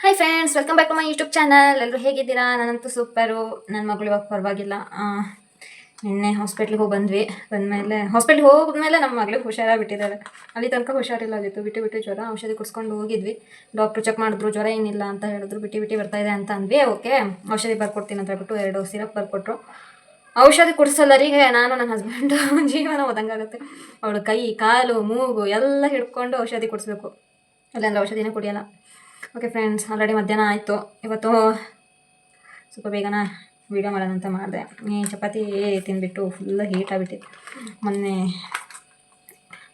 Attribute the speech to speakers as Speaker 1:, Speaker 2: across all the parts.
Speaker 1: Hi friends welcome back to my YouTube channel ಎಲ್ಲರೂ ಹೇಗಿದ್ದೀರಾ? ನಾನಂತೂ ಸೂಪರು ನನ್ನ ಮಗಳು ಇವಾಗ ಪರವಾಗಿಲ್ಲ. ನಿನ್ನೆ ಹಾಸ್ಪಿಟ್ಲಿಗೆ ಹೋಗಿ ಬಂದ್ವಿ ಬಂದಮೇಲೆ ಹಾಸ್ಪಿಟ್ಲಿಗೆ ಹೋದ್ಮೇಲೆ ನಮ್ಮ ಮಗಳು ಹುಷಾರಾಗಿ ಬಿಟ್ಟಿದ್ದಾರೆ ಅಲ್ಲಿ ತನಕ ಹುಷಾರಿಲ್ಲ ಆಗಿತ್ತು. ಬಿಟ್ಟು ಬಿಟ್ಟು ಜ್ವರ, ಔಷಧಿ ಕುಡ್ಸ್ಕೊಂಡು ಹೋಗಿದ್ವಿ. ಡಾಕ್ಟ್ರು ಚೆಕ್ ಮಾಡಿದ್ರು, ಜ್ವರ ಏನಿಲ್ಲ ಅಂತ ಹೇಳಿದ್ರು. ಬಿಟ್ಟು ಬಿಟ್ಟು ಇದೆ ಅಂತ ಅಂದ್ವಿ. ಓಕೆ, ಔಷಧಿ ಬರ್ಕೊಡ್ತೀನಿ ಅಂತ ಹೇಳ್ಬಿಟ್ಟು ಎರಡು ಸಿರಪ್ ಬರ್ಕೊಟ್ರು. ಔಷಧಿ ಕುಡಿಸಲ್ಲರಿಗೆ ನಾನು ನನ್ನ ಹಸ್ಬೆಂಡು ಜೀವನ ಓದಂಗಾಗುತ್ತೆ ಅವಳು ಕೈ, ಕಾಲು, ಮೂಗು ಎಲ್ಲ ಹಿಡ್ಕೊಂಡು ಔಷಧಿ ಕುಡಿಸ್ಬೇಕು. ಇಲ್ಲಾಂದ್ರೆ ಔಷಧಿನೇ ಕುಡಿಯಲ್ಲ. ಓಕೆ ಫ್ರೆಂಡ್ಸ್ ಆಲ್ರೆಡಿ ಮಧ್ಯಾಹ್ನ ಆಯಿತು. ಇವತ್ತು ಸ್ವಲ್ಪ ಬೇಗನ ವೀಡಿಯೋ ಮಾಡೋಣ ಅಂತ ಮಾಡಿದೆ. ಚಪಾತಿ ತಿಂದ್ಬಿಟ್ಟು ಫುಲ್ ಹೀಟ್ ಮೊನ್ನೆ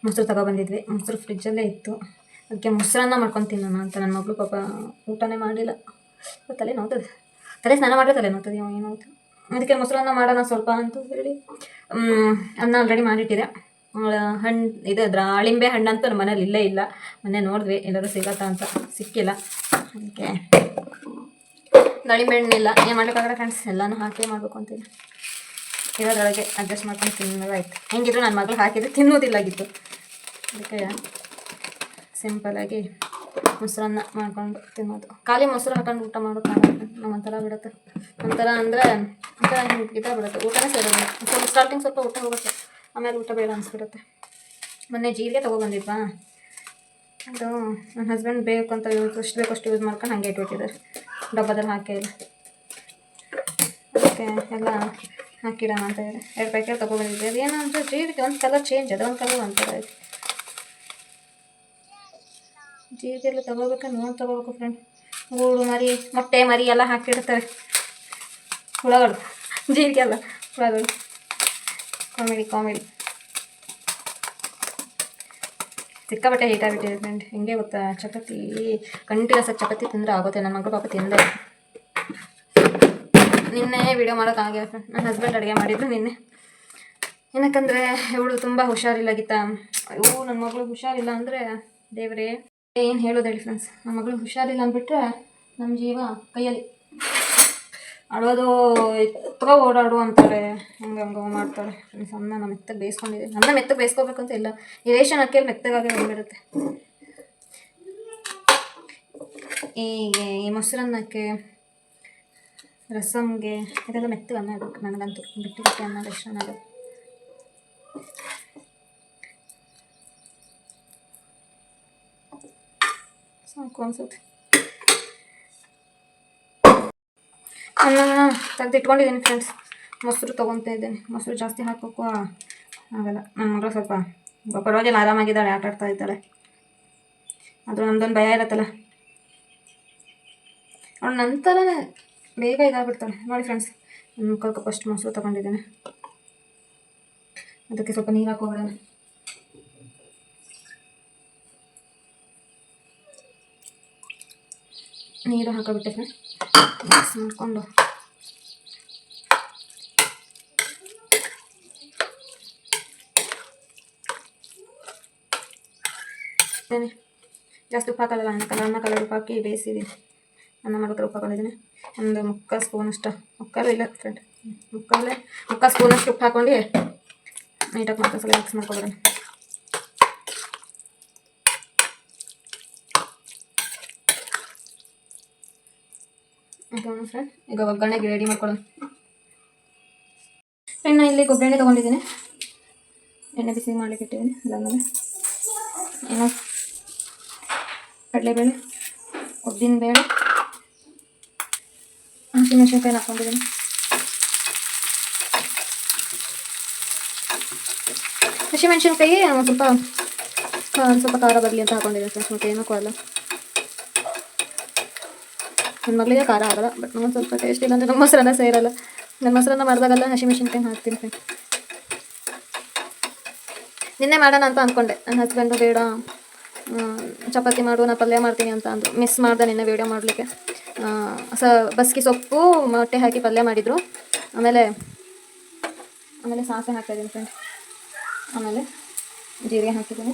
Speaker 1: ಮೊಸರು ತಗೊಬಂದಿದ್ವಿ. ಮೊಸರು ಫ್ರಿಜ್ಜಲ್ಲೇ ಇತ್ತು. ಅದಕ್ಕೆ ಮೊಸರನ್ನ ಮಾಡ್ಕೊಂಡು ತಿನ್ನೋಣ ಅಂತ. ನನ್ನ ಮಗಳು ಪಾಪ ಊಟನೇ ಮಾಡಿಲ್ಲ. ತಲೆ ನೋವ್ತದೆ. ತಲೆ ಸ್ನಾನ ಮಾಡಿದ್ರೆ ತಲೆ ನೋವ್ತದೆ. ಏನು ಅದಕ್ಕೆ ಮೊಸರನ್ನ ಮಾಡೋಣ ಸ್ವಲ್ಪ ಅಂತ ಹೇಳಿ ಅನ್ನ ಆಲ್ರೆಡಿ ಮಾಡಿಟ್ಟಿದೆ. ಹಣ್ಣು ಇದು ದಾಳಿಂಬೆ ಹಣ್ಣಂತೂ ನಮ್ಮ ಮನೇಲಿ ಇಲ್ಲೇ ಇಲ್ಲ. ಮೊನ್ನೆ ನೋಡಿದ್ವಿ, ಎಲ್ಲರೂ ಸಿಗತ್ತಾ ಅಂತ. ಸಿಕ್ಕಿಲ್ಲ. ಅದಕ್ಕೆ ದಾಳಿಂಬೆ ಇಲ್ಲ. ಏನು ಮಾಡೋಕ್ಕಾಗಲ್ಲ ಫ್ರೆಂಡ್ಸ್ ಎಲ್ಲನೂ ಹಾಕಿ ಮಾಡಬೇಕು ಅಂತೀನಿ ಇರೋದ್ರೊಳಗೆ ಅಡ್ಜಸ್ಟ್ ಮಾಡ್ಕೊಂಡು ತಿನ್ನೋದಾಯ್ತು ಹೆಂಗಿದ್ರು ನನ್ನ ಮಗಳು ಹಾಕಿದ್ರೆ ತಿನ್ನೋದಿಲ್ಲಾಗಿತ್ತು ಅದಕ್ಕೆ ಸಿಂಪಲಾಗಿ ಮೊಸರನ್ನ ಮಾಡ್ಕೊಂಡು ತಿನ್ನೋದು. ಖಾಲಿ ಮೊಸರು ಹಾಕೊಂಡು ಊಟ ಮಾಡೋಕ್ಕಾಗಲ್ಲ ನಮ್ಮ ಒಂಥರ ಬಿಡುತ್ತೆ. ಒಂಥರ ಅಂದರೆ ಹಿಂಗೆ ಇದ ಬಿಡುತ್ತೆ. ಊಟನೇ ಸೇರೋದು ಸ್ವಲ್ಪ ಸ್ಟಾರ್ಟಿಂಗ್ ಸ್ವಲ್ಪ ಊಟ ಹೋಗುತ್ತೆ. ಆಮೇಲೆ ಊಟ ಬೇಡ ಅನಿಸ್ಬಿಡುತ್ತೆ. ಮೊನ್ನೆ ಜೀರಿಗೆ ತೊಗೊಬಂದಿದ್ವಾ? ಅದು ನನ್ನ ಹಸ್ಬೆಂಡ್ ಬೇಕು ಅಂತ ಎಷ್ಟು ಬೇಕು ಅಷ್ಟು ಯೂಸ್ ಮಾಡ್ಕೊಂಡು ಹಂಗೆ ಇಟ್ಬಿಟ್ಟಿದ್ದಾರೆ. ಡಬ್ಬದಲ್ಲಿ ಹಾಕಿಲ್ಲ ಅದಕ್ಕೆ ಎಲ್ಲ ಹಾಕಿಡೋಣ ಅಂತ ಹೇಳಿ ಎರಡು ಪ್ಯಾಕೆಟ್ ತೊಗೊಬಂದಿದ್ದೆ. ಅದು ಏನೋ ಅಂದರೆ ಜೀರಿಗೆ, ಒಂದು ಕಲರ್ ಚೇಂಜ್ ಅದು ಒಂದು ಕಲರ್ ಒಂಥರ ಇದೆ. ಜೀರಿಗೆ ಎಲ್ಲ ತೊಗೋಬೇಕು? ನೋಡಿ ತೊಗೋಬೇಕು ಫ್ರೆಂಡ್ ಗೂಡು ಮರಿ, ಮೊಟ್ಟೆ ಮರಿ ಎಲ್ಲ ಹಾಕಿಡ್ತಾರೆ. ಹುಳಗಳು. ಜೀರಿಗೆ ಎಲ್ಲ ಹುಳಗಳು. Comedy comedy. ಸಿಕ್ಕಾಪಟ್ಟೆ ಹೀಟ್ ಆಗಿಬಿಟ್ಟಿದೆ ಫ್ರೆಂಡ್ ಹೆಂಗೆ ಗೊತ್ತಾ? ಚಪಾತಿ, ಕಂಟಿನ್ಯೂಸ್ ಆಗಿ ಚಪಾತಿ ತಿಂದರೆ ಆಗುತ್ತೆ ನನ್ನ ಮಗಳು ಪಾಪ ತಿಂದೆ ನಿನ್ನೆ ವಿಡಿಯೋ ಮಾಡೋಕ್ಕಾಗಿಲ್ಲ ಫ್ರೆಂಡ್ ನನ್ನ ಹಸ್ಬೆಂಡ್ ಅಡುಗೆ ಮಾಡಿದ್ರು ನಿನ್ನೆ. ಏನಕ್ಕಂದರೆ, ಇವಳು ತುಂಬ ಹುಷಾರಿಲ್ಲಾಗಿತ್ತ ಅಯ್ಯೋ ನನ್ನ ಮಗಳು ಹುಷಾರಿಲ್ಲ ಅಂದರೆ ದೇವರೇ. ಏನು ಹೇಳೋದು ಹೇಳಿ ಫ್ರೆಂಡ್ಸ್ ನಮ್ಮ ಮಗಳು ಹುಷಾರಿಲ್ಲ ಅಂದ್ಬಿಟ್ರೆ ನಮ್ಮ ಜೀವ ಕೈಯಲ್ಲಿ ಅಳೋದು ಎತ್ಕೊ ಓಡಾಡು ಅಂತಾರೆ. ಹಂಗೆ ಹಂಗೆ ಮಾಡ್ತಾರೆ. ಅನ್ನ ನಮ್ಮ ಮೆತ್ತಗೆ ಬೇಯಿಸ್ಕೊಂಡಿದೆ ಅನ್ನ ಮೆತ್ತಗೆ ಬೇಯಿಸ್ಕೋಬೇಕು ಅಂತ ಇಲ್ಲ. ಈ ರೇಷನ್ ಅಕ್ಕಿಯಲ್ಲಿ ಮೆತ್ತಗಾಗಿ ಬಂದ್ಬಿಡುತ್ತೆ. ಹೀಗೆ ಈ ಮೊಸರನ್ನಕ್ಕೆ ರಸಮ್ಗೆ ಇದೆಲ್ಲ ಮೆತ್ತಗೆ ಅನ್ನ ಇರಬೇಕು ನನಗಂತೂ. ಬಿಟ್ಟಿರುತ್ತೆ ಅನ್ನ ಇಷ್ಟ ಆಗೋದು ಸಾಕು ಅನ್ಸುತ್ತೆ. ಅನ್ನನ ತೆಗೆದು ಇಟ್ಕೊಂಡಿದ್ದೀನಿ ಫ್ರೆಂಡ್ಸ್ ಮೊಸರು ತೊಗೊತಾ ಇದ್ದೀನಿ. ಮೊಸರು ಜಾಸ್ತಿ ಹಾಕೋಕ್ಕೂ ಆಗಲ್ಲ. ನಮ್ಮ ಮಗಳು ಸ್ವಲ್ಪ ಪರವಾಗಿಲ್ಲ, ಆರಾಮಾಗಿದ್ದಾಳೆ, ಆಟ ಆಡ್ತಾ ಇದ್ದಾಳೆ. ಆದರೂ ನಮ್ದೊಂದು ಭಯ ಇರುತ್ತಲ್ಲ. ಅವಳು ನಂತರನೇ ಬೇಗ ಇದಾಗ್ಬಿಡ್ತಾಳೆ. ನೋಡಿ ಫ್ರೆಂಡ್ಸ್ ನನ್ನ ಮುಖಕ್ಕೆ ಫಸ್ಟ್ ಮೊಸರು ತೊಗೊಂಡಿದ್ದೇನೆ. ಅದಕ್ಕೆ ಸ್ವಲ್ಪ ನೀರು ಹಾಕೋಬಿಡೋಣ ನೀರು ಹಾಕೋಬಿಟ್ಟೆ ಮಿಕ್ಸ್ ಮಾಡಿಕೊಂಡು. ಜಾಸ್ತಿ ಉಪ್ಪು ಅನ್ನ ಕಲರ್ ಅನ್ನ ಕಲರ್ ಉಪ್ಪು ಹಾಕಿ ಬೇಯಿಸಿದ್ದೀನಿ ಅನ್ನ ಮಾಡೋಕೆ ಉಪ್ಪು ಹಾಕೊಂಡಿದ್ದೀನಿ ಒಂದು ಮುಕ್ಕಾಲು ಸ್ಪೂನಷ್ಟು ಮುಕ್ಕಾಲು ಇಲ್ಲ ಫ್ರೆಂಡ್ ಮುಕ್ಕಾಲೆ ಮುಕ್ಕ ಸ್ಪೂನಷ್ಟು ಉಪ್ಪು ಹಾಕೊಂಡು ನೀಟಾಗಿ ಮತ್ತೆ ಸಲ ಮಿಕ್ಸ್ ಮಾಡ್ಕೊಬಿಡೋಣ. ಓಕೆ ಫ್ರೆಂಡ್, ಈಗ ಒಗ್ಗರಣೆಗೆ ರೆಡಿ ಮಾಡ್ಕೊಳ್ಳೋಣ ಫ್ರೆಂಡ್ ನಾನು ಇಲ್ಲಿ ಕೊಬ್ಬರಿ ತೊಗೊಂಡಿದ್ದೀನಿ. ಎಣ್ಣೆ ಬಿಸಿ ಮಾಡಲಿಕ್ಕೆ ಇಟ್ಟಿದ್ದೀನಿ, ಅದಾದಮೇಲೆ ಏನು ಕಡಲೆಬೇಳೆ ಉದ್ದಿನಬೇಳೆ ಹಸಿಮೆಣಸಿನ್ಕಾಯಿ ಹಾಕ್ಕೊಂಡಿದ್ದೀನಿ. ಹಸಿಮೆಣಸಿನ್ಕಾಯಿ ಸ್ವಲ್ಪ ಸ್ವಲ್ಪ ಖಾರ ಬರಲಿ ಅಂತ ಹಾಕೊಂಡಿದ್ದೀನಿ ಫ್ರೆಂಡ್ಸ್, ಮತ್ತೆ ಏನೂ ಕೊಡಲ್ಲ. ನನ್ನ ಮಗಳಿಗೆ ಖಾರ ಆಗಲ್ಲ ಬಟ್ ನಾನು ಸ್ವಲ್ಪ ಟೇಸ್ಟ್ ಇಲ್ಲ ಅಂದರೆ ನಮ್ಮ ಮೊಸರನ್ನ ಸೇರಲ್ಲ ನನ್ನ ಮೊಸರನ್ನ ಮಾಡಿದಾಗೆಲ್ಲ ಹಸಿಮೆಣಸಿನ್ಕಾಯಿ ಹಾಕ್ತೀನಿ ಫ್ರೆಂಡ್ ನಿನ್ನೆ ಮಾಡೋಣ ಅಂತ ಅಂದ್ಕೊಂಡೆ ನನ್ನ ಹಸ್ಬೆಂಡು ಬೇಡ ಚಪಾತಿ ಮಾಡು, ನಾ ಪಲ್ಯ ಮಾಡ್ತೀನಿ ಅಂತ ಅಂದರು. ಮಿಸ್ ಮಾಡ್ದೆ ನಿನ್ನೆ ವೀಡಿಯೋ ಮಾಡಲಿಕ್ಕೆ. ಸ, ಬಸ್ಕಿ ಸೊಪ್ಪು, ಮೊಟ್ಟೆ ಹಾಕಿ ಪಲ್ಯ ಮಾಡಿದರು. ಆಮೇಲೆ ಆಮೇಲೆ ಸಾಸಿವೆ ಹಾಕ್ತಾಯಿದ್ದೀನಿ ಫ್ರೆಂಡ್ ಆಮೇಲೆ ಜೀರಿಗೆ ಹಾಕಿದ್ದೀನಿ.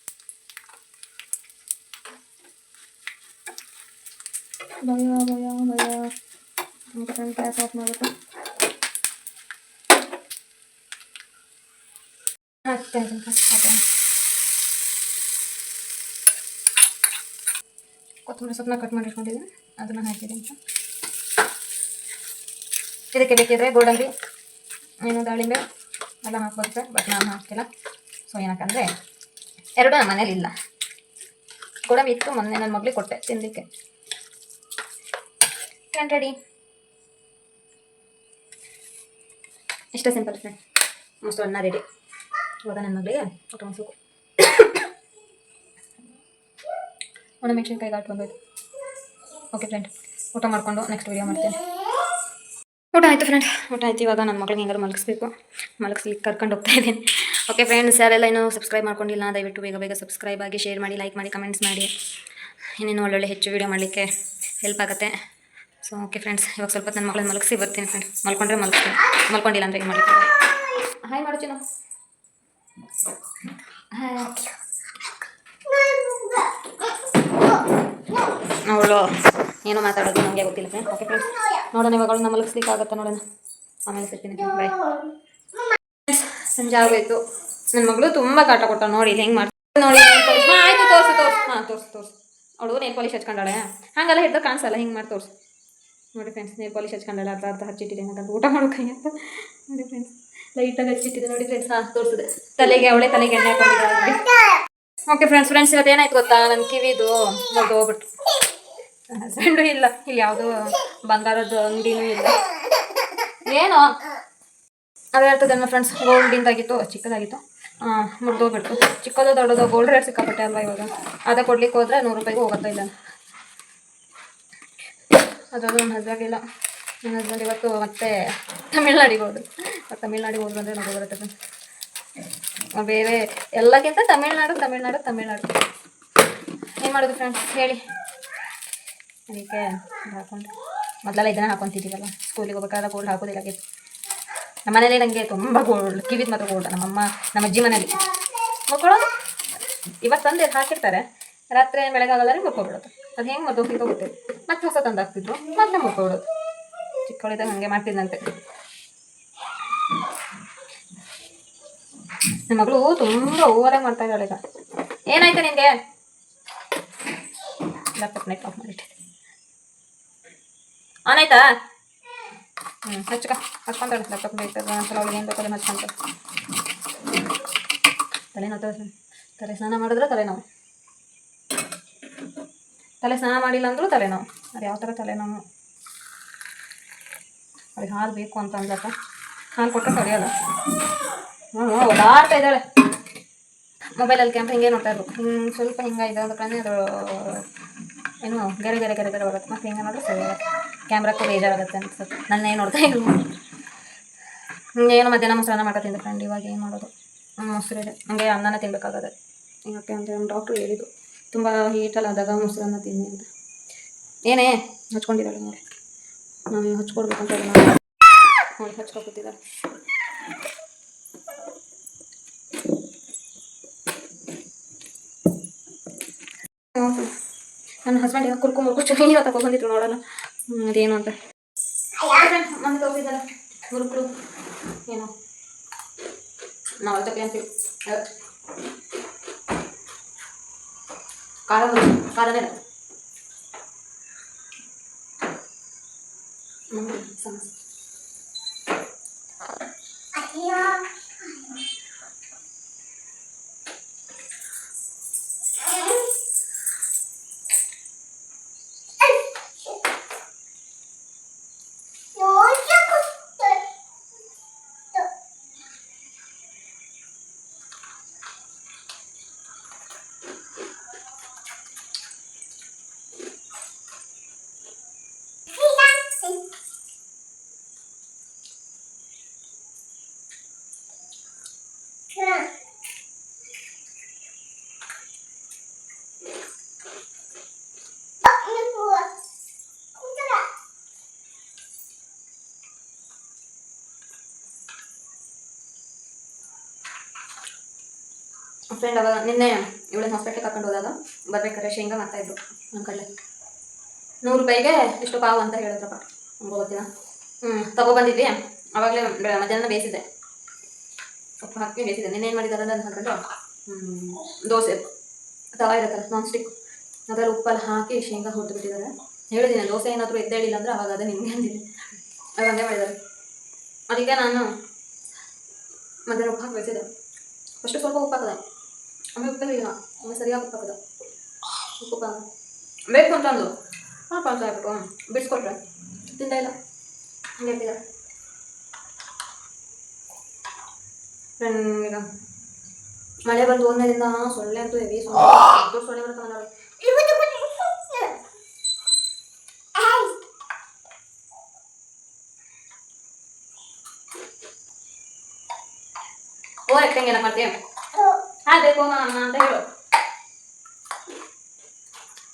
Speaker 1: ಭಯ ಭಯ ಭಯ ಅಂತ ಗ್ಯಾಸ್ ಆಫ್ ಮಾಡಬೇಕು ಹಾಕ್ತಾ ಇದ್ದೀನಿ. ಕೊತ್ತಂಬರಿ ಸೊಪ್ಪನ್ನ ಕಟ್ ಮಾಡಿಟ್ಕೊಂಡಿದ್ದೀನಿ ಅದನ್ನು ಹಾಕಿದ್ದೀನಿ ಇದಕ್ಕೆ ಬೇಕಿದ್ರೆ ಗೋಡಂಬಿ ಏನು ದಾಳಿಂಬೆ ಎಲ್ಲ ಹಾಕ್ಬೋದು ಬಟ್ ನಾನು ಹಾಕಿಲ್ಲ ಸೊ ಏನಕ್ಕಂದರೆ ಎರಡು ನಮ್ಮ ಮನೇಲಿ ಇಲ್ಲ ಗೋಡಂಬಿ ಇತ್ತು ಮೊನ್ನೆ ನನ್ನ ಮಗಳಿಗೆ ಕೊಟ್ಟೆ ತಿನ್ನಲಿಕ್ಕೆ ಫ್ರೆಂಡ್ ರೆಡಿ ಇಷ್ಟ ಸಿಂಪಲ್ ಫ್ರೆಂಡ್ ಮಸ್ತ್ ಅನ್ನ ರೆಡಿ ಇವಾಗ ನನ್ನ ಮಗಳಿಗೆ ಊಟ ಮಾಡಿಸ್ಬೇಕು. ಒಣ ಮೆಣಸಿನ್ಕಾಯಿ ಘಾಟ್ ಬಂದೋಯ್ತು ಓಕೆ ಫ್ರೆಂಡ್ ಊಟ ಮಾಡಿಕೊಂಡು ನೆಕ್ಸ್ಟ್ ವೀಡಿಯೋ ಮಾಡ್ತೀನಿ. ಊಟ ಆಯಿತು ಫ್ರೆಂಡ್ ಊಟ ಆಯ್ತು. ಇವಾಗ ನನ್ನ ಮಗಳಿಗೆ ಹೆಂಗಾರು ಮಲಗಿಸ್ಬೇಕು. ಮಲಗಿಸ್ಲಿಕ್ಕೆ ಕರ್ಕೊಂಡು ಹೋಗ್ತಾ ಇದ್ದೀನಿ. ಓಕೆ ಫ್ರೆಂಡ್ಸ್ ಯಾರೆಲ್ಲ ಇನ್ನೂ ಸಬ್ಸ್ಕ್ರೈಬ್ ಮಾಡ್ಕೊಂಡಿಲ್ಲ, ದಯವಿಟ್ಟು ಬೇಗ ಬೇಗ ಸಬ್ಸ್ಕ್ರೈಬ್ ಆಗಿ ಶೇರ್ ಮಾಡಿ ಲೈಕ್ ಮಾಡಿ ಕಮೆಂಟ್ಸ್ ಮಾಡಿ. ಇನ್ನೇನು ಒಳ್ಳೊಳ್ಳೆ ಹೆಚ್ಚು ವೀಡಿಯೋ ಮಾಡಲಿಕ್ಕೆ ಹೆಲ್ಪ್ ಆಗುತ್ತೆ. ಸೊ ಓಕೆ ಫ್ರೆಂಡ್ಸ್ ಇವಾಗ ಸ್ವಲ್ಪ ನನ್ನ ಮಗಳನ್ನ ಮಲಗಿಸಿ ಬರ್ತೀನಿ ಫ್ರೆಂಡ್ ಮಲ್ಕೊಂಡ್ರೆ ಮಲಗಿಸ್ತೀನಿ ಮಲ್ಕೊಂಡಿಲ್ಲ ಅಂದರೆ ಏನು ಮಾಡ್ತೀನಿ ಹಾಯ್ ಮಾಡು ಏನೋ ಮಾತಾಡೋದು ನನಗೆ ಗೊತ್ತಿಲ್ಲ ಫ್ರೆಂಡ್ ಓಕೆ ಫ್ರೆಂಡ್ಸ್ ನೋಡೋಣ, ಇವಾಗ ಅವಳನ್ನ ಮಲಗಿಸ್ಲಿಕ್ಕೆ ಆಗುತ್ತಾ ನೋಡೋಣ. ಆಮೇಲೆ ಸಿಗ್ತೀನಿ ಬಾಯ್ ಸಂಜೆ ಆಗೋಯ್ತು ನನ್ನ ಮಗಳು ತುಂಬ ಕಾಟ ಕೊಟ್ಟ, ನೋಡಿ ಹೆಂಗೆ ಮಾಡ್ತಾರೆ ನೋಡಿ polish. ಆಯ್ತು, ತೋರಿಸು ತೋರಿಸು. ಹಾಂ, ತೋರಿಸು ತೋರಿಸು. ಅವಳು ನೇಲ್ ಪಾಲಿಶ್ ಹಚ್ಕೊಂಡಾಳೆ. ಹಾಗೆಲ್ಲ, ಹಿಡ್ದು ಕಾಣಿಸಲ್ಲ, ಹಿಂಗೆ ಮಾಡಿ, ತೋರಿಸು. ನೋಡಿ ಫ್ರೆಂಡ್ಸ್ ನೀರು ಪಾಲಿಶ್ ಹಚ್ಕೊಂಡಲ್ಲ ಅರ್ಧ ಅರ್ಧ ಹಚ್ಚಿಟ್ಟಿದೆ ಯಾಕಂದ್ರೆ ಊಟ ಮಾಡೋ ಕೈ ಅಂತ ನೋಡಿ ಫ್ರೆಂಡ್ಸ್ ಲೈಟಾಗಿ ಹಚ್ಚಿಟ್ಟಿದೆ ನೋಡಿ ಫ್ರೆಂಡ್ಸ್ ಹಾಂ, ತೋರಿಸಿದೆ. ತಲೆಗೆ, ಅವಳೆ ತಲೆಗೆ ಎಣ್ಣೆ ಹಾಕೊಂಡಿದ್ದಾಳೆ. ಓಕೆ ಫ್ರೆಂಡ್ಸ್ ಫ್ರೆಂಡ್ಸ್ ಇವತ್ತು ಏನಾಯ್ತು ಗೊತ್ತಾ? ನನ್ನ ಕಿವಿದು ಮುರಿದು ಹೋಗ್ಬಿಟ್ಟು ಹಸ್ಬೆಂಡು ಇಲ್ಲ. ಇಲ್ಲಿ ಯಾವುದು ಬಂಗಾರದ ಅಂಗಡಿನೂ ಇಲ್ಲ. ಏನು? ಅದೇ ಹೇಳ್ತದೆ ನನ್ನ ಫ್ರೆಂಡ್ಸ್ ಗೋಲ್ಡಿಂದಾಗಿತ್ತು ಚಿಕ್ಕದಾಗಿತ್ತು. ಮುರಿದೋಗ್ಬಿಟ್ಟು ಚಿಕ್ಕದು ದೊಡ್ಡದೋ ಗೋಲ್ಡ್ ರೇಟ್ ಸಿಕ್ಕಾಪಟ್ಟೆ ಅಲ್ವಾ ಇವಾಗ? ಅದೇ ಕೊಡ್ಲಿಕ್ಕೆ ಹೋದ್ರೆ ನೂರು ರೂಪಾಯಿಗೂ ಹೋಗುತ್ತಾ ಇಲ್ಲ ಅದೊಂದು ನನ್ನ ಹಸ್ಬೆಂಡ್ ಇಲ್ಲ ನನ್ನ ಹಸ್ಬೆಂಡ್ ಇವತ್ತು ಮತ್ತೆ ತಮಿಳ್ನಾಡಿಗೆ ಹೋದ್ರು. ತಮಿಳ್ನಾಡಿಗೆ ಹೋದ್ರು ಅಂದರೆ ನಗು ಬರುತ್ತೆ ಬೇರೆ ಎಲ್ಲಕ್ಕಿಂತ ತಮಿಳ್ನಾಡು ತಮಿಳ್ನಾಡು ತಮಿಳ್ನಾಡು. ಏನು ಮಾಡೋದು ಫ್ರೆಂಡ್ಸ್ ಹೇಳಿ. ಅದಕ್ಕೆ ಹಾಕೊಂಡು ಮೊದಲೆಲ್ಲ ಇದನ್ನು ಹಾಕೊತಿದ್ದೀವಲ್ಲ ಸ್ಕೂಲಿಗೆ ಹೋಗ್ಬೇಕಾದ್ರೆ ಗೋಲ್ಡ್ ಹಾಕೋದಿಲ್ಲ ನಮ್ಮ ಮನೇಲಿ ನನಗೆ ತುಂಬ ಗೋಲ್ಡ್ ಕಿವಿದ್ ಮಾತ್ರ ಗೋಲ್ಡ್ ನಮ್ಮಮ್ಮ ನಮ್ಮ ಅಜ್ಜಿ ಮನೇಲಿ. ಮಕ್ಕಳು ಇವತ್ತು ತಂದು ಹಾಕಿರ್ತಾರೆ. ರಾತ್ರಿ ಬೆಳಗಾಗಲ್ಲಾರೆ ಮುರ್ಕೊಬಿಡೋದು ಅದು ಹೆಂಗೆ ಮದ್ದು ಹೋಗುತ್ತೆ ಗೊತ್ತಿಲ್ಲ. ಮತ್ತೆ ಹೊಸ ತಂದು ಹಾಕ್ತಿದ್ರು ಮತ್ತೆ ಮುರ್ಕೊಬಿಡೋದು ಚಿಕ್ಕವಳಿದ್ದಾಗ ಹಂಗೆ ಮಾಡ್ತಿದ್ದಂತೆ ನನ್ನ ಮಗಳು ತುಂಬ ಓವರಾಗಿ ಮಾಡ್ತಾ ಇದ್ದಾಳೆ ಈಗ. ಏನಾಯ್ತು ನಿನಗೆ? ಲ್ಯಾಪ್ಟಾಪ್ ನೈಟ್ ಆಫ್ ಮಾಡಿಟ್ಟೆ. ಆನ್ ಆಯ್ತಾ? ಹ್ಞೂ ಹಚ್ಕ ಹಚ್ಕೊಂತಾಳೆ ಲ್ಯಾಪ್ಟಾಪ್ ಬೈತದ ಒಂದ್ಸಲ ಅವಳಿಗೆ ಏನು ಬೇಕಾದ್ರೆ ಹಚ್ಕೊಂತಾಳೆ ತಲೆನೋವು ತಲೆ ಸ್ನಾನ ಮಾಡಿದ್ರೆ ತಲೆನೋವು ತಲೆ ಸ್ನಾನ ಮಾಡಿಲ್ಲ ಅಂದರೂ ತಲೆನೋವು. ಅದು ಯಾವ ಥರ ತಲೆನೋವು? ಅವ್ರಿಗೆ ಹಾಲು ಬೇಕು ಅಂತ ಅಂದ್ಲಪ್ಪ. ಹಾಲು ಕೊಟ್ಟರೆ ಕಡಿಯಲ್ಲ ಹ್ಞೂ ಓಡಾಡ್ತಾ ಇದ್ದಾಳೆ. ಮೊಬೈಲಲ್ಲಿ ಕ್ಯಾಮ್ರ ಹಿಂಗೆ ನೋಡ್ತಾ ಇದ್ರು ಸ್ವಲ್ಪ ಹಿಂಗೆ ಇದೆ ಅಂದ್ರೆ ಅದು, ಏನು, ಗೆರೆ ಗೆರೆ ಗೆರೆ ಗೆರೆ ಬರುತ್ತೆ. ಮತ್ತು ಹಿಂಗೆ ನೋಡ್ರೆ ಸರಿ ಕ್ಯಾಮ್ರಾಕ್ಕೂ ಬೇಜಾರಾಗುತ್ತೆ ನನ್ನ ಏನು ನೋಡ್ತಾ ಇಲ್ಲ. ಏನು ಮಧ್ಯಾಹ್ನ ಮೊಸರನ್ನ ಮಾಡ್ಕೊತಿದ್ದೆ ಫ್ರೆಂಡ್ ಇವಾಗ ಏನು ಮಾಡೋದು? ಮೊಸರು ಇದೆ. ಹಂಗೆ ಅನ್ನನ ತಿನ್ಬೇಕಾಗದೆ ಯಾಕೆ ಅಂತ ಡಾಕ್ಟ್ರು ಹೇಳಿದ್ದು. ತುಂಬ ಹೀಟಲ್ಲಿ ಆದಾಗ ಮೊಸರನ್ನ ತಿನ್ನಿ ಅಂತ. ಏನೇ ಹಚ್ಕೊಂಡಿದ್ದಾಳೆ ನೋಡಿ. ನಾನು ಅಂತ ನೋಡಿ ಹಚ್ಕೊತಿದ್ದಾಳೆ ಹೌದು. ನನ್ನ ಹಸ್ಬೆಂಡ್ ಏನೋ ಕುರ್ಕು ಮುರ್ಕು ಚೆನ್ನಾಗಿ ತಗೊ ಬಂದಿದ್ರು ನೋಡೋಣ. ಅದೇನು ಅಂತ. ಮುರುಕುಳು ಏನೋ. ನಾವು ತಪ್ಪೆ కారం కారమే సమస్య. ಫ್ರೆಂಡ್ ಅವಾಗ ನಿನ್ನೆ ಇವಳನ್ನ ಹಾಸ್ಪಿಟ್ಲಿಗೆ ಕರ್ಕೊಂಡು ಹೋದಾಗ ಬರ್ಬೇಕಾದ್ರೆ ಶೇಂಗಾ ಮಾಡ್ತಾಯಿದ್ರು ನಮ್ಮ ಕಡೆ. ನೂರು ರೂಪಾಯಿಗೆ ಇಷ್ಟು ಪಾವು ಅಂತ ಹೇಳಿದ್ರಪ್ಪ. ಗೊತ್ತಿಲ್ಲ. ಹ್ಞೂ ತಗೊಬಂದಿದ್ವಿ ಅವಾಗಲೇ ಮಧ್ಯಾಹ್ನ ಬೇಯಿಸಿದ್ದೆ ಉಪ್ಪು ಹಾಕಿ ಬೇಯಿಸಿದೆ ನಿನ್ನೆ ಏನು ಮಾಡಿದ್ದಾರೆ ಅಂತ ಹ್ಮ್, ದೋಸೆ ತವಾ ಇರುತ್ತಲ್ಲ ನಾನ್ ಸ್ಟಿಕ್ ಅದರಲ್ಲಿ ಉಪ್ಪಲ್ಲಿ ಹಾಕಿ ಶೇಂಗಾ ಹುರಿದು ಬಿಟ್ಟಿದ್ದಾರೆ ಹೇಳಿದ್ದೀನಿ ದೋಸೆ ಏನಾದರೂ ಎದ್ದೇಳಿಲ್ಲ ಅಂದರೆ ಅವಾಗ ಅದೇ ನಿಮಗೆ ಅಂದಿದೆ ಅದು ಹಂಗೆ ಮಾಡಿದ್ದಾರೆ ಅದಕ್ಕೆ ನಾನು ಮಧ್ಯಾಹ್ನ ಉಪ್ಪು ಹಾಕಿ ಬೇಯಿಸಿದೆ. ಫಸ್ಟು ಸ್ವಲ್ಪ ಉಪ್ಪು ಹಾಕಿದೆ. ಆಮೇಲೆ ಉಪ್ಪಲ್ಲಿ ಇಲ್ಲ ಆಮೇಲೆ ಸರಿಯಾಗಿ ಉಪ್ಪು ಹಾಕಿದೆ. ಉಪ್ಪು ಬೇಕು ಅಂತ ಅಂದು ಹಾಂ ಹಾಕ್ಬಿಟ್ಟು ಹಾಕ್ಬೇಕು ಬಿಡಿಸ್ಕೊಟ್ರೆ. ತಿಂದ ಇಲ್ಲ. ಹಂಗೆ ಇಟ್ಟಿದ್ದಾರೆ ಫ್ರೆಂಡ್ ಈಗ ಮಳೆ ಬಂದು ಹೋದ್ಮೇಲಿಂದ ಸೊಳ್ಳೆ ಅಂತೂ ಹೆವಿ ಸೊಳ್ಳೆ ದೊಡ್ಡ ಸೊಳ್ಳೆ ಬರುತ್ತೆ ಮನೆಯೊಳಗೆ ಓ ಆಕ್ಟಿಂಗ್ ಎಲ್ಲ ಮಾಡ್ತೀಯ ಹಾ ಬೇಕು ಅಮ್ಮ ಅಂತ ಹೇಳು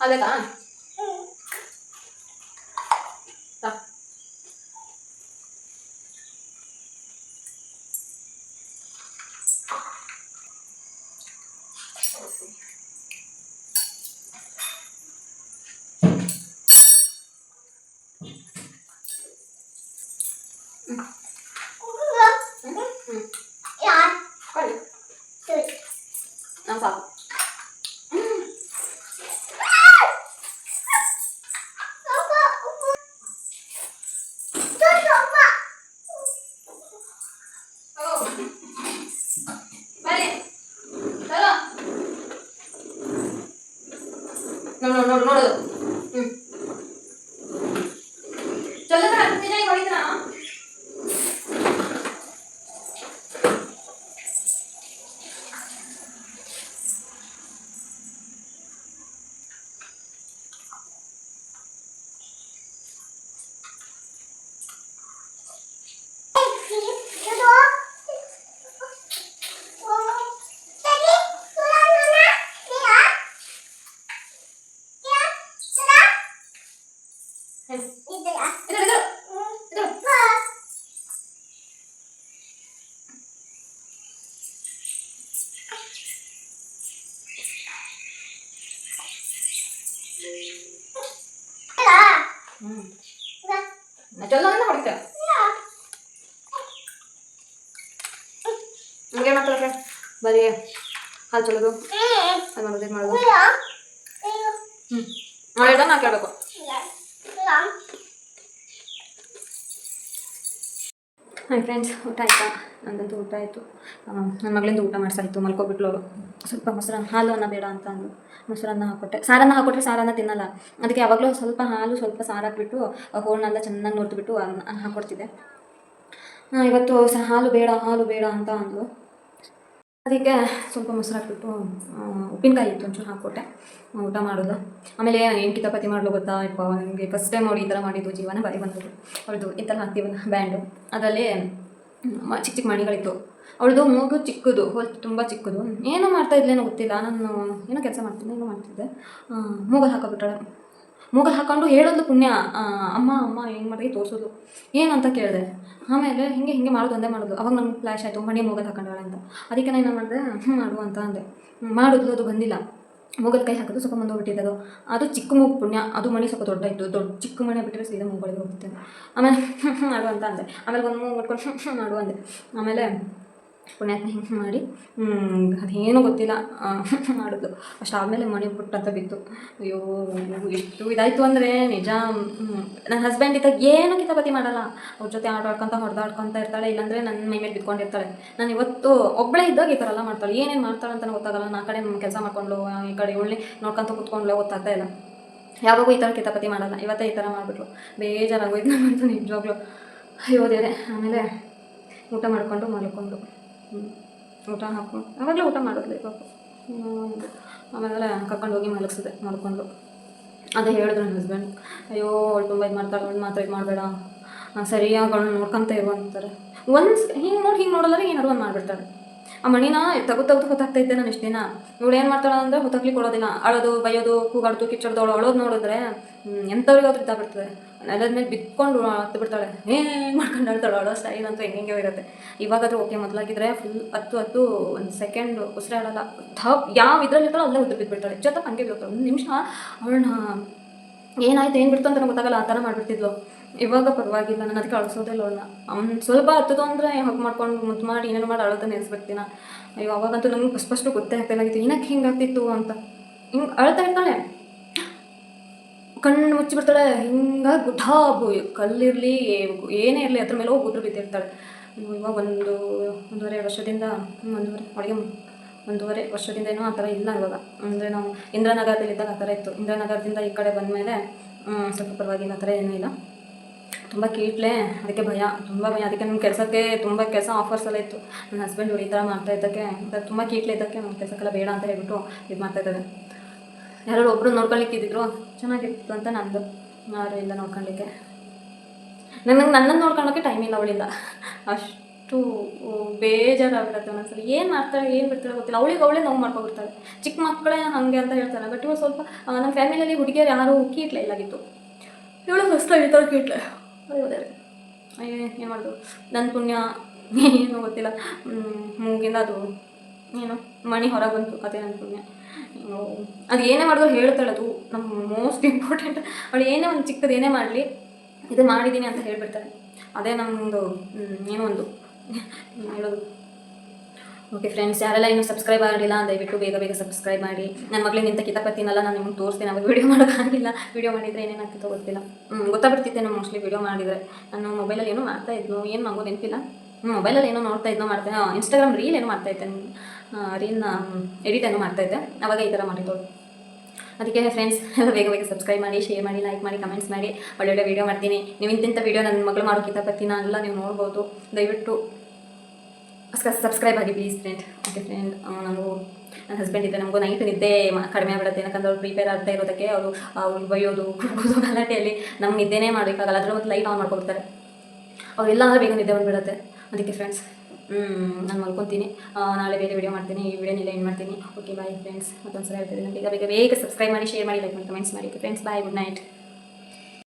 Speaker 1: ಅದಕ್ಕಾ Mm-hmm. ಹ್ಞೂ ಚಲೋ ಅಂದ್ರೆ ಹೊಡಿತೇವೆ ಹಂಗೆ ಮಾಡ್ತಾರೆ ಬರೀ ಹಾಲು ಚಲೋದು ಅದು ಮಾಡೋದು ಇದು ಮಾಡೋದು ಹ್ಞೂ ಫ್ರೆಂಡ್ಸ್ ಊಟ ಆಯ್ತಾ. ನನ್ನ ಮಗಳಿಂದ ಊಟ ಮಾಡ್ಸಾಯಿತು ಮಲ್ಕೊಬಿಟ್ಲು. ಸ್ವಲ್ಪ ಮೊಸರನ್ನ, ಹಾಲು ಅನ್ನ ಬೇಡ ಅಂತ ಅಂದು ಮೊಸರನ್ನ ಹಾಕೊಟ್ಟೆ. ಸಾರನ್ನ ಹಾಕೊಟ್ರೆ ಸಾರನ್ನ ತಿನ್ನಲ್ಲ. ಅದಕ್ಕೆ ಯಾವಾಗಲೂ ಸ್ವಲ್ಪ ಹಾಲು, ಸ್ವಲ್ಪ ಸಾರು ಹಾಕ್ಬಿಟ್ಟು ಹೋಳನ್ನೆಲ್ಲ ಚೆನ್ನಾಗಿ ನೋಡ್ಬಿಟ್ಟು ಅನ್ನ ಹಾಕ್ಕೊಡ್ತಿದ್ದೆ ಇವತ್ತು ಸ ಹಾಲು ಬೇಡ ಹಾಲು ಬೇಡ ಅಂತ ಅಂದು ಅದಕ್ಕೆ ಸ್ವಲ್ಪ ಮೊಸರು ಹಾಕ್ಬಿಟ್ಟು ಉಪ್ಪಿನಕಾಯಿ ಇತ್ತು ಒಂಚೂರು ಹಾಕ್ಕೊಟ್ಟೆ ಊಟ ಮಾಡೋದು. ಆಮೇಲೆ ಏನು ಕಿತಾಪತಿ ಮಾಡಲು ಗೊತ್ತಾ? ಇಪ್ಪ ನನಗೆ ಫಸ್ಟ್ ಟೈಮ್ ನೋಡಿ ಈ ಥರ ಮಾಡಿದ್ದು. ಜೀವನ ಬಾರಿ ಬಂದಿದ್ದು. ಅವ್ರದ್ದು ಈ ಥರ ಹಾಕ್ತೀವಲ್ಲ, ಬ್ಯಾಂಡು. ಅದರಲ್ಲಿ ಚಿಕ್ಕ ಚಿಕ್ಕ ಮಣಿಗಳಿತ್ತು. ಅವಳದು ಮೂಗು ಚಿಕ್ಕದು ಹೋಲ್ ತುಂಬ ಚಿಕ್ಕದು. ಏನೋ ಮಾಡ್ತಾ ಇದ್ಲೇನೋ ಗೊತ್ತಿಲ್ಲ. ನಾನು ಏನೋ ಕೆಲಸ ಮಾಡ್ತಿದ್ದೆ, ಏನೋ ಮಾಡ್ತಿದ್ದೆ. ಮೂಗಲ್ಲಿ ಹಾಕೋಬಿಟ್ಟಾಳೆ. ಮೂಗಲ್ಲಿ ಹಾಕೊಂಡು ಹೇಳೋದು ಪುಣ್ಯ. ಅಮ್ಮ ಅಮ್ಮ ಹೆಂಗೆ ಮಾಡಿ ತೋರಿಸೋದು ಏನು ಅಂತ ಕೇಳಿದೆ. ಆಮೇಲೆ ಹಿಂಗೆ ಹಿಂಗೆ ಮಾಡೋದು ಒಂದೇ ಮಾಡೋದು. ಅವಾಗ ನಂಗೆ ಫ್ಲ್ಯಾಶ್ ಆಯಿತು. ಮಣಿ ಮೂಗಲ್ಲಿ ಹಾಕೊಂಡಾಳೆ ಅಂತ. ಅದಕ್ಕೆ ನಾನು ಏನು ಮಾಡಿದೆ ಮಾಡು ಅಂತ ಅಂದೆ. ಮಾಡಿದ್ಲು ಅದು ಬಂದಿಲ್ಲ. ಮೂಗಲ್ಲಿ ಕೈ ಹಾಕೋದು ಸ್ವಲ್ಪ ಮುಂದೆ ಅದು ಅದು ಚಿಕ್ಕ ಮೂಗು ಪುಣ್ಯ ಅದು ಮಣಿ ಸ್ವಲ್ಪ ದೊಡ್ಡ ಇತ್ತು ದೊಡ್ಡ ಚಿಕ್ಕ ಮಣಿ ಬಿಟ್ಟರೆ ಸೀದಾ ಮೂಗಳಿಗೆ ಹೋಗುತ್ತೆ ಆಮೇಲೆ ಹ್ಞೂ ಹ್ಞೂ ಮಾಡು ಅಂತ ಅಂದೆ ಆಮೇಲೆ ಒಂದು ಮೂಗು ಹ್ಞೂ ಮಾಡು ಅಂದೆ ಆಮೇಲೆ ಪುಣ್ಯಾತ್ಮ ಹಿಂಗೆ ಮಾಡಿ ಅದೇನೂ ಗೊತ್ತಿಲ್ಲ ಮಾಡೋದು. ಅಷ್ಟು ಅಷ್ಟಾದಮೇಲೆ ಮಣಿ ಪುಟ್ಟಂತ ಬಿತ್ತು. ಅಯ್ಯೋ ಎಷ್ಟು ಇದಾಯಿತು ಅಂದರೆ ನಿಜ. ನನ್ನ ಹಸ್ಬೆಂಡ್ ಇದ್ದಾಗ ಏನು ಕಿತಾಪತಿ ಮಾಡಲ್ಲ. ಅವ್ರ ಜೊತೆ ಆಟ ಆಡ್ಕೊಂತ ಇರ್ತಾಳೆ, ಇಲ್ಲಾಂದರೆ ನನ್ನ ಮೈ ಮೇಲೆ ಬಿತ್ಕೊಂಡಿರ್ತಾಳೆ. ನಾನು ಇವತ್ತು ಒಬ್ಬಳೇ ಇದ್ದಾಗ ಈ ಥರ ಎಲ್ಲ ಮಾಡ್ತಾಳೆ. ಏನೇನು ಮಾಡ್ತಾಳೆ ಅಂತ ಗೊತ್ತಾಗಲ್ಲ. ನಾ ಕಡೆ ಕೆಲಸ ಮಾಡ್ಕೊಂಡು ಈ ಕಡೆ ಒಳ್ಳೆ ನೋಡ್ಕೊಂತ ಕೂತ್ಕೊಂಡ್ಲೆ, ಗೊತ್ತಾಗ್ತಾ ಇಲ್ಲ. ಯಾವಾಗೂ ಈ ಥರ ಕಿತಾಪತಿ ಮಾಡಲ್ಲ. ಇವತ್ತೇ ಈ ಥರ ಮಾಡಿಬಿಟ್ರು ಬೇಜಾರಾಗೋಯ್ತು ನಮ್ಮಂತೂ ನಿಜವಾಗ್ಲೂ. ಅಯ್ಯೋ ದೇವರೇ, ಆಮೇಲೆ ಊಟ ಮಾಡಿಕೊಂಡು ಮಲ್ಕೊಂಡು. ಊಟ ಹಾಕೊಂಡು ಆವಾಗಲೇ ಊಟ ಮಾಡಿದ್ಲಿ ಪಾಪ. ಆಮೇಲೆ ಕರ್ಕೊಂಡು ಹೋಗಿ ಮಲಗಿಸಿದೆ ಮಲ್ಕೊಂಡು ಅದೇ ಹೇಳಿದ್ರು ನನ್ನ ಹಸ್ಬೆಂಡ್ ಅಯ್ಯೋ, ಅವಳು ತುಂಬ ಇದು ಮಾಡ್ತಾಳೆ, ಅವಳು ಮಾತ್ರ ಇದು ಮಾಡಬೇಡ. ಸರಿಯಾಗಿ ಅವಳು ನೋಡ್ಕೊಂತ ಇರು ಅಂತಾರೆ. ಒಂದು ಹಿಂಗೆ ನೋಡಿ, ಹಿಂಗೆ ನೋಡೋದ್ರೆ ಏನಾದ್ರು ಒಂದು ಮಾಡಿಬಿಡ್ತಾಳೆ. ಆ ಮಣಿನ ತಗು ತೆಗೆದು ಹೊತ್ತಾಗ್ತಾ ಇದ್ದೆ ನಾನು ಇಷ್ಟು ದಿನ ಇವಳು ಏನು ಮಾಡ್ತಾಳೆ ಅಂದರೆ ಹೊತ್ತಾಕ್ಲಿ ಕೊಡೋದಿಲ್ಲ. ಅಳೋದು, ಬೈಯೋದು ಕೂಗಾಡ್ತು ಅವಳು ಅಳೋದು ನೋಡಿದ್ರೆ ಎಂಥವ್ರಿಗಾದ್ರೂ ಇದ್ದಾಗ್ಬಿಡ್ತದೆ ನೆಲದ ಮೇಲೆ ಬಿತ್ಕೊಂಡು ಹತ್ತು ಬಿಡ್ತಾಳೆ. ಏನ್ ಮಾಡ್ಕೊಂಡು ಅಳ್ತಾಳೆ. ಅಳೋ ಸ್ಟೈಲ್ ಅಂತೂ ಹೆಂಗೆ ಇರುತ್ತೆ. ಇವಾಗಾದ್ರೂ ಓಕೆ ಮೊದಲಾಗಿದ್ರೆ ಫುಲ್ ಹತ್ತು ಹತ್ತು ಒಂದು ಸೆಕೆಂಡ್ ಉಸಿರಾಡಲ್ಲ. ಥಪ್, ಯಾವ ಇದ್ರಲ್ಲಿ ಇರ್ತಾಳೋ ಅಲ್ಲೇ ಉದ್ರ ಬಿದ್ದುಬಿಡ್ತಾಳೆ ಜೊತೆ ಹಂಗೆ ಬೀಳ್ತಾಳೆ. ಒಂದು ನಿಮಿಷ, ಅವಳನ್ನ, ಏನಾಯ್ತು, ಏನು ಬಿಡ್ತು ಅಂತ ಗೊತ್ತಾಗಲ್ಲ. ಆ ಥರ ಮಾಡಿಬಿಡ್ತಿದ್ಲು. ಇವಾಗ ಪರವಾಗಿಲ್ಲ, ನಾನು ಅದಕ್ಕೆ ಅಳಿಸೋದಿಲ್ಲ ಅವಳನ್ನ ಅವ್ನು. ಸ್ವಲ್ಪ ಹತ್ತದು ಅಂದರೆ ಹಗ್ ಮಾಡ್ಕೊಂಡು ಮುದ್ದು ಮಾಡಿ, ಏನೇನು ಮಾಡಿ ಅಳೋದನ್ನ ನೆನೆಸ್ಬಿಡ್ತೀನ ಅಯ್ಯೋ, ಅವಾಗಂತೂ ನಮ್ಗೆ ಸ್ಪಷ್ಟ ಗೊತ್ತೇ ಆಗ್ತಿಲ್ಲಾಗಿತ್ತು ಏನಕ್ಕೆ ಹಿಂಗಾಗ್ತಿತ್ತು ಅಂತ. ಹಿಂಗೆ ಅಳ್ತಾ ಇರ್ತಾಳೆ. ಕಣ್ಣು ಮುಚ್ಚಿಬಿಡ್ತಾಳೆ ಹಿಂಗೆ ಗುಟಾಬು ಕಲ್ಲಿರಲಿ, ಏನೇ ಇರಲಿ ಅದ್ರ ಮೇಲೆ ಹೋಗಿ ಉದ್ರು ಬಿದ್ದಿರ್ತಾಳೆ ಇವಾಗ ಒಂದು ಒಂದೂವರೆ ವರ್ಷದಿಂದ, ಒಂದೂವರೆ, ಅಡುಗೆ ಒಂದೂವರೆ ವರ್ಷದಿಂದ ಏನೋ ಆ ಥರ ಇಲ್ಲ ಇವಾಗ. ಅಂದರೆ ನಾವು ಇಂದ್ರನಗರದಲ್ಲಿದ್ದಾಗ ಆ ಥರ ಇತ್ತು. ಇಂದ್ರಾನಗರದಿಂದ ಈ ಕಡೆ ಬಂದಮೇಲೆ ಸ್ವಲ್ಪ ಪರವಾಗಿಲ್ಲ, ಆ ಥರ ಏನೂ ಇಲ್ಲ. ತುಂಬ ಕೀಟ್ಲೆ, ಅದಕ್ಕೆ ಭಯ, ತುಂಬ ಭಯ. ಅದಕ್ಕೆ ನನ್ನ ಕೆಲಸಕ್ಕೆ ತುಂಬ ಕೆಲಸ ಆಫರ್ಸ್ ಎಲ್ಲ ಇತ್ತು. ನನ್ನ ಹಸ್ಬೆಂಡ್ ಈ ಥರ ಮಾಡ್ತಾ ಇದ್ದಕ್ಕೆ ತುಂಬ ಕೀಟ್ಲೆ ಇದ್ದಕ್ಕೆ ನಮ್ಮ ಕೆಲಸಕ್ಕೆಲ್ಲ ಬೇಡ ಅಂತ ಹೇಳ್ಬಿಟ್ಟು ಇದು ಮಾಡ್ತಾ ಇದ್ದಾರೆ. ಯಾರು ಒಬ್ಬರು ನೋಡ್ಕೊಳ್ಲಿಕ್ಕಿದ್ರು ಚೆನ್ನಾಗಿತ್ತು ಅಂತ ನಂದು. ಯಾರು ಇಲ್ಲ ನೋಡ್ಕೊಳ್ಳಿಕ್ಕೆ ನನಗೆ ನನ್ನನ್ನು ನೋಡ್ಕೊಳ್ಳೋಕ್ಕೆ ಟೈಮ್ ಇಲ್ಲ ಅವಳಿಂದ. ಅಷ್ಟು ಬೇಜಾರಾಗ್ಬಿಡುತ್ತೆ ಒಂದೊಂದ್ಸಲ. ಏನು ಮಾಡ್ತಾಳೆ, ಏನು ಬಿಡ್ತಾಳೆ ಗೊತ್ತಿಲ್ಲ. ಅವಳಿಗೆ ಅವಳೇ ನೋವು ಮಾಡ್ಕೊಬಿಡ್ತಾಳೆ. ಚಿಕ್ಕ ಮಕ್ಕಳೇ ಹಾಗೆ ಅಂತ ಹೇಳ್ತಾರೆ ಬಟ್ ಇವಳು ಸ್ವಲ್ಪ ನಮ್ಮ ಫ್ಯಾಮಿಲಿಯಲ್ಲಿ ಹುಡುಗಿಯರು ಯಾರೂ ಕೀಟ್ಲೆ ಇಲ್ಲಾಗಿತ್ತು. ಇವಳು ಫಸ್ಟ್ ಹೇಳ್ತಾಳೆ ಕೀಟ್ಲೆ. ದೇವ್ರೆ. ಏನು ಮಾಡೋದು? ನನ್ನ ಪುಣ್ಯ, ಏನು ಗೊತ್ತಿಲ್ಲ. ಮೂಗಿಂದ ಅದು, ಏನು, ಮಣಿ ಹೊರಗೆ ಬಂತು ಅದೇ ನನ್ನ ಪುಣ್ಯ. ಅದು ಏನೇ ಮಾಡಿದ್ರು ಹೇಳ್ತಾಳೆ ಅದು. ನಮ್ಮ ಮೋಸ್ಟ್ ಇಂಪಾರ್ಟೆಂಟ್ ಅವಳು ಏನೇ ಒಂದು ಚಿಕ್ಕದು ಏನೇ ಮಾಡಲಿ, ಇದು ಮಾಡಿದ್ದೀನಿ ಅಂತ ಹೇಳಿಬಿಡ್ತಾರೆ ಅದೇ ನಮ್ಮದು ಏನೋ ಒಂದು. ಹೇಳೋದು. ಓಕೆ ಫ್ರೆಂಡ್ಸ್ ಯಾರೆಲ್ಲ ಇನ್ನೂ ಸಬ್ಸ್ಕ್ರೈಬ್ ಆಗಿಲ್ಲ, ದಯವಿಟ್ಟು ಬೇಗ ಬೇಗ ಸಬ್ಸ್ಕ್ರೈಬ್ ಮಾಡಿ. ನನ್ನ ಮಗಳಿಗೆ ನಿಂತ ಕಿತಾಪತ್ತಿನಲ್ಲ ನಾನು ನಿಮ್ಗೆ ತೋರಿಸ್ತೀನಿ ಅವಾಗ ವೀಡಿಯೋ ಮಾಡೋಕ್ಕಾಗಿಲ್ಲ ವೀಡಿಯೋ ಮಾಡಿದರೆ ಏನೇನಾಗ್ತಿತ್ತೋ ಗೊತ್ತಿಲ್ಲ. ಹ್ಞೂ ಗೊತ್ತಾಗ್ಬಿಡ್ತಿತ್ತೆ ನಾನು ಮೋಸ್ಟ್ಲಿ ವೀಡಿಯೋ ಮಾಡಿದರೆ. ನಾನು ಮೊಬೈಲಲ್ಲಿ ಏನೋ ಮಾಡ್ತಾ ಇದ್ನು, ಏನು ಮಗು ನೆನಪಿಲ್ಲ. ಮೊಬೈಲಲ್ಲಿ ಏನೋ ನೋಡ್ತಾ ಇದ್ನೋ ಮಾಡ್ತಾ ಇನ್ಸ್ಟಾಗ್ರಾಮ್ ರೀಲ್ ಏನೋ ಮಾಡ್ತಾ ಇದ್ದೆ. ರೀಲ್ನ ಎಡಿಟ್ ಏನೋ ಮಾಡ್ತಾ ಇದ್ದೆ. ಅವಾಗ ಈ ಥರ ಮಾಡಿದ್ದೋಳು ಅದಕ್ಕೆ ಫ್ರೆಂಡ್ಸ್ ಎಲ್ಲ ಬೇಗ ಬೇಗ ಸಬ್ಸ್ಕ್ರೈಬ್ ಮಾಡಿ ಶೇರ್ ಮಾಡಿ ಲೈಕ್ ಮಾಡಿ ಕಮೆಂಟ್ಸ್ ಮಾಡಿ. ಒಳ್ಳೊಳ್ಳೆ ವೀಡಿಯೋ ಮಾಡ್ತೀನಿ. ನೀವು ಇಂತಿಂಥ ವೀಡಿಯೋ ನನ್ನ ಮಗಳು ಮಾಡೋ ಕಿತಾಪತ್ತಿನ ಎಲ್ಲ ನೀವು ನೋಡ್ಬೋದು. ದಯವಿಟ್ಟು ಸಬ್ಸ್ಕ್ರೈಬ್ ಆಗಿ ಪ್ಲೀಸ್ ಫ್ರೆಂಡ್ ಓಕೆ ಫ್ರೆಂಡ್ ನಮಗೂ ನನ್ನ ಹಸ್ಬೆಂಡ್ ಇದೆ ನಮಗೂ ನೈಟ್ ನಿದ್ದೆ ಕಡಿಮೆ ಆಗಿಬಿಡುತ್ತೆ. ಯಾಕಂದ್ರೆ ಅವ್ರು ಪ್ರಿಪೇರ್ ಆಗ್ತಾ ಇರೋದಕ್ಕೆ ಅವರು ಅವ್ರು ಬೈಯೋದು ಕುಡ್ಬೋದು ಗಲಾಟೆಯಲ್ಲಿ ನಮ್ಗೆ ನಿದ್ದೆನೇ ಮಾಡಬೇಕಾಗಲ್ಲ ಅದ್ರ ಮತ್ತು ಲೈಟ್ ಆನ್ ಮಾಡ್ಕೊಡ್ತಾರೆ ಅವರೆಲ್ಲ ಅಂದರೆ ಬೇಗ ನಿದ್ದೆ ಬಂದುಬಿಡುತ್ತೆ. ಅದಕ್ಕೆ ಫ್ರೆಂಡ್ಸ್ ನಾನು ಮಲ್ಕೊತೀನಿ. ನಾಳೆ ಬೇರೆ ವಿಡಿಯೋ ಮಾಡ್ತೀನಿ. ಈ ವಿಡಿಯೋನೆಲ್ಲ ಏನು ಮಾಡ್ತೀನಿ. ಓಕೆ ಬಾಯ್ ಫ್ರೆಂಡ್ಸ್ ಮತ್ತೊಂದು ಸಲ ಹೇಳ್ತಿದ್ದೀನಿ ಬೇಗ ಬೇಗ ಬೇಗ ಸಬ್ಸ್ಕ್ರೈಬ್ ಮಾಡಿ ಶೇರ್ ಮಾಡಿ ಲೈಕ್ ಮಾಡಿ ಕಮೆಂಟ್ಸ್ ಮಾಡಿ. Friends bye good night